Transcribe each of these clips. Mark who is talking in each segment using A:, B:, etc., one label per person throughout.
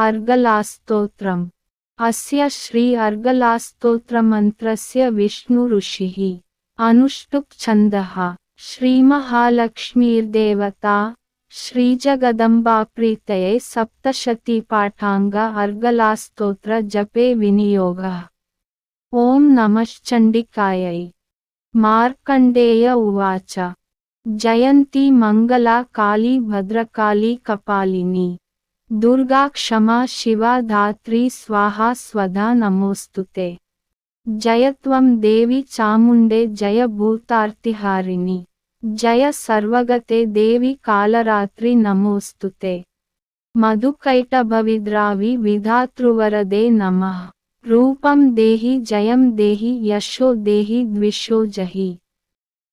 A: अर्गलास्तोत्रम्। अस्य श्री अर्गलास्तोत्रमन्त्रस्य विष्णुऋषिः अनुष्टुप् छन्दः श्रीमहालक्ष्मीर्देवता, श्रीजगदम्बाप्रीतये सप्तशतीपाठाङ्ग अर्गलास्तोत्र जपे विनियोगः। ॐ नमश्चण्डिकायै मार्कण्डेय उवाच। जयन्ती मङ्गला काली भद्रकाली कपालिनी। दुर्गा क्षमा शिवा धात्री स्वाहा स्वधा नमोऽस्तु ते जय त्वं देवि चामुण्डे जय भूतार्तिहारिणि। जय सर्वगते देवि कालरात्रि नमोऽस्तु ते मधुकैटभविद्रावि विधातृवरदे नमः। रूपं देहि जयं देहि यशो देहि द्विषो जहि।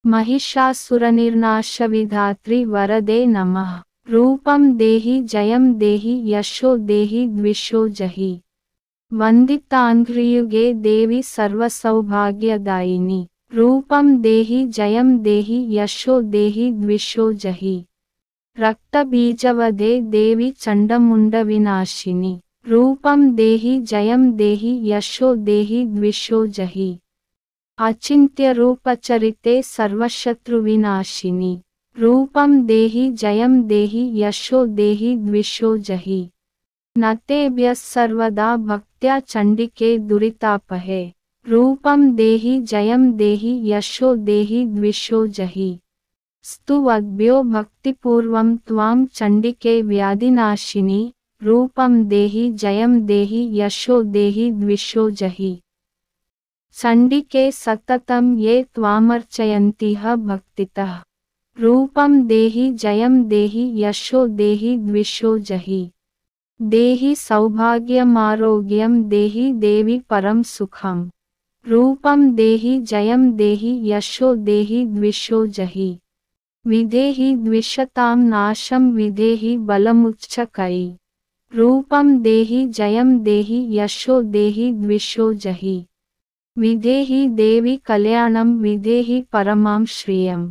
A: महिषासुरनिर्नाशविधात्रि वरदे नमः। रूपं देहि जयं देहि यशो देहि द्विषो जहि वन्दिताङ्घ्रियुगे देवि सर्वसौभाग्यदायिनि रूपं देहि जयं देहि यशो देहि द्विषो जहि रक्तबीजवदे देवि चण्डमुण्डविनाशिनि रूपं देहि जयं देहि यशो देहि द्विषो जहि अचिन्त्यरूपचरिते सर्वशत्रुविनाशिनि रूपं देहि जयं देहि यशो देहि द्विषो जहि न तेभ्यः सर्वदा भक्त्या चण्डिके दुरितापहे रूपं देहि जयं देहि यशो देहि द्विषो जहि स्तुवद्भ्यो भक्तिपूर्वं त्वां चण्डिके व्याधिनाशिनि रूपं देहि जयं देहि यशो देहि द्विषो जहि चण्डिके सततं ये त्वामर्चयन्तिह भक्तितः रूपं देहि जयं देहि यशो देहि द्विषो जहि देहि सौभाग्यमारोग्यं देहि देवि परम सुखम रूपं देहि जयं देहि यशो देहि द्विषो जहि विधेहि द्विषतां नाशं विधेहि बलमुच्चकै रूपं देहि जयं देहि यशो देहि द्विषो जहि विधेहि देवि कल्याणं विधेहि परमां श्रियम्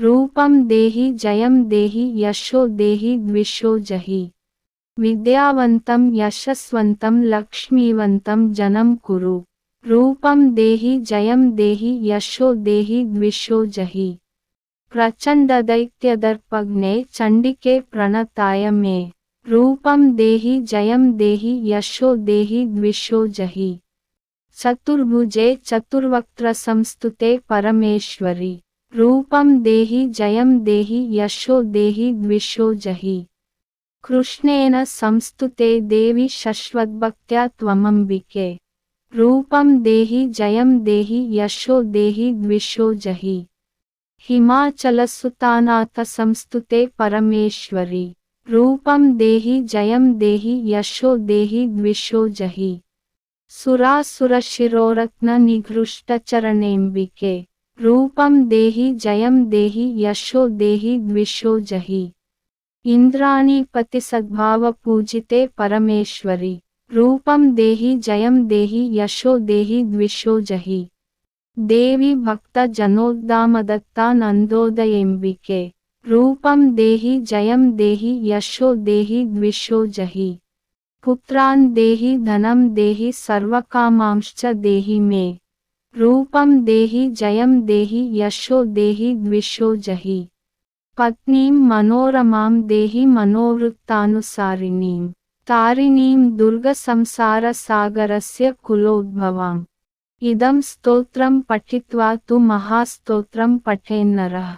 A: रूपं देहि जयं देहि यशो देहि द्विषो जहि विद्यावन्तं यशस्वन्तं लक्ष्मीवन्तं जनं कुरु रूपं देहि जयं देहि यशो देहि द्विषो जहि प्रचण्डदैत्यदर्पग्ने चण्डिके प्रणताय मे रूपं देहि जयं देहि यशो देहि द्विषो जहि चतुर्भुजे चतुर्वक्त्रसंस्तुते परमेश्वरि रूपं देहि, जयं देहि, यशो देहि, द्विषो जहि। कृष्णेन संस्तुते देवि शश्वद्भक्त्या त्वमम्बिके। रूपं देहि, जयं देहि, यशो देहि, द्विषो जहि। हिमाचलसुतानाथसंस्तुते परमेश्वरि। रूपं देहि, जयं देहि, यशो देहि, द्विषो जहि। सुरासुरशिरोरत्ननिघृष्टचरणेऽम्बिके। रूपं देहि जयं देहि यशो देहि द्विषो जहि इन्द्राणीपतिसद्भावपूजिते परमेश्वरि रूपं देहि जयं देहि यशो देहि द्विषो जहि देवी देवि भक्तजनोद्दामदत्तानन्दोदयेऽम्बिके रूपं देहि जयं देहि यशो देहि द्विषो जहि पुत्रान् देहि धनं देहि सर्वकामांश्च देहि मे रूपं देहि जयं देहि यशो देहि द्विषो जहि पत्नीं मनोरमां देहि मनोवृत्तानुसारिणीं तारिणीं दुर्गसंसारसागरस्य कुलोद्भवाम् इदं स्तोत्रं पठित्वा तु महास्तोत्रं पठेन्नरः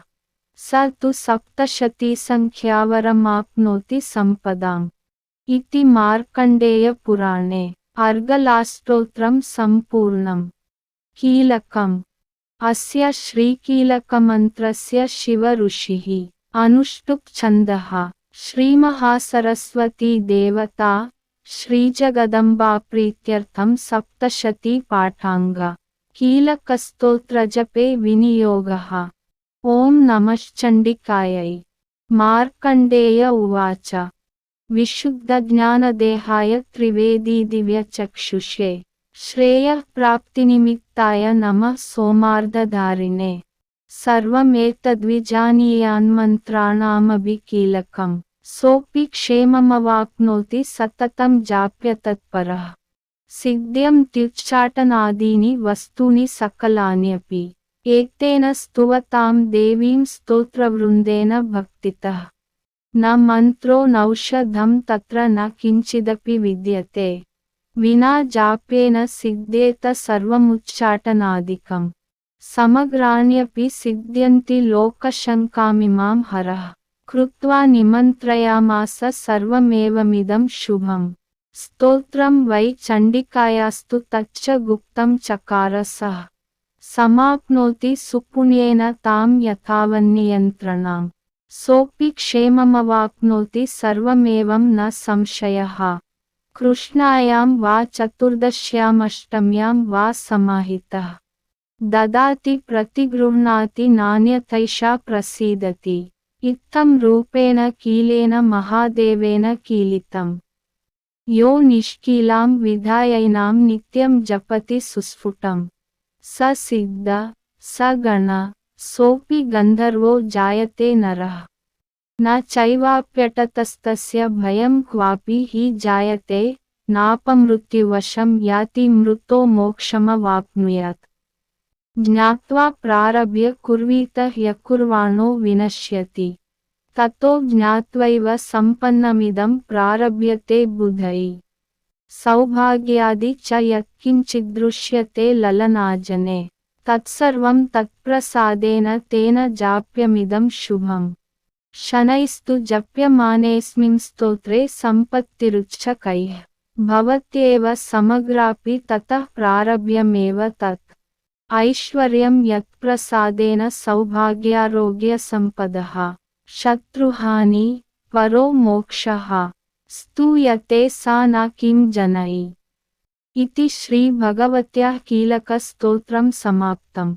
A: स तु सप्तशतीसङ्ख्यावरमाप्नोति सम्पदाम् इति मार्कण्डेयपुराणे अर्गलास्तोत्रं सम्पूर्णम् कीलकम्। अस्य श्रीकीलकमन्त्रस्य शिवऋषिः अनुष्टुप् छन्दः श्रीमहासरस्वती देवता श्रीजगदम्बाप्रीत्यर्थं सप्तशती पाठाङ्ग कीलकस्तोत्रजपे विनियोगः। ॐ नमश्चण्डिकायै मार्कण्डेय उवाच। विशुद्धज्ञानदेहाय त्रिवेदीदिव्यचक्षुषे श्रेयः प्राप्तिनिमित्ताय नमः सोमार्धधारिणे सर्वमेतद्विजानीयान्मन्त्राणामभिकीलकम्। सोऽपि क्षेममवाप्नोति सततं जाप्य तत्परः। सिद्ध्यं त्युच्चाटनादीनि वस्तूनि सकलान्यपि। एतेन स्तुवतां देवीं स्तोत्रवृन्देन भक्तितः। न मन्त्रो नौषधं तत्र न किञ्चिदपि विद्यते। विना जाप्येन सिद्ध्येत सर्वमुच्चाटनादिकम् समग्राण्यपि सिद्ध्यन्ति लोकशङ्कामिमां हरः। कृत्वा निमन्त्रयामास सर्वमेवमिदं शुभम्। स्तोत्रं वै चण्डिकायास्तु तच्च गुप्तं चकार सः समाप्नोति सुपुण्येन तां यथावन्नियन्त्रणाम्। सोऽपि क्षेममवाप्नोति सर्वमेवं न संशयः कृष्णायां वा चतुर्दश्यामष्टम्यां वा समाहितः। ददाति प्रतिगृह्णाति नान्यथैषा प्रसीदति। इत्थं रूपेण कीलेन महादेवेन कीलितम्। यो निष्कीलां विधायैनां नित्यं जपति सुस्फुटम्। स सिद्ध स गण सोऽपि गन्धर्वो जायते नरः न चैवाप्यटतस्तस्य भयं क्वापि हि जायते, नापमृत्युवशं याति मृतो मोक्षमवाप्नुयात्। ज्ञात्वा प्रारभ्य कुर्वीत ह्यकुर्वाणो विनश्यति। ततो ज्ञात्वैव सम्पन्नमिदं प्रारभ्यते बुधै। सौभाग्यादि च यत्किञ्चिदृश्यते ललनाजने। तत्सर्वं तत्प्रसादेन तेन जाप्यमिदं शुभम्। शनैस्तु जप्यमानेऽस्मिन् स्तोत्रे सम्पत्तिरुच्चकैः भवत्येव समग्रापि ततः प्रारभ्यमेव तत्। ऐश्वर्यं यत्प्रसादेन सौभाग्यारोग्यसम्पदः, शत्रुहानि परो मोक्षः, स्तूयते सा न किं जनैः। इति श्रीभगवत्याः कीलकस्तोत्रं समाप्तम्।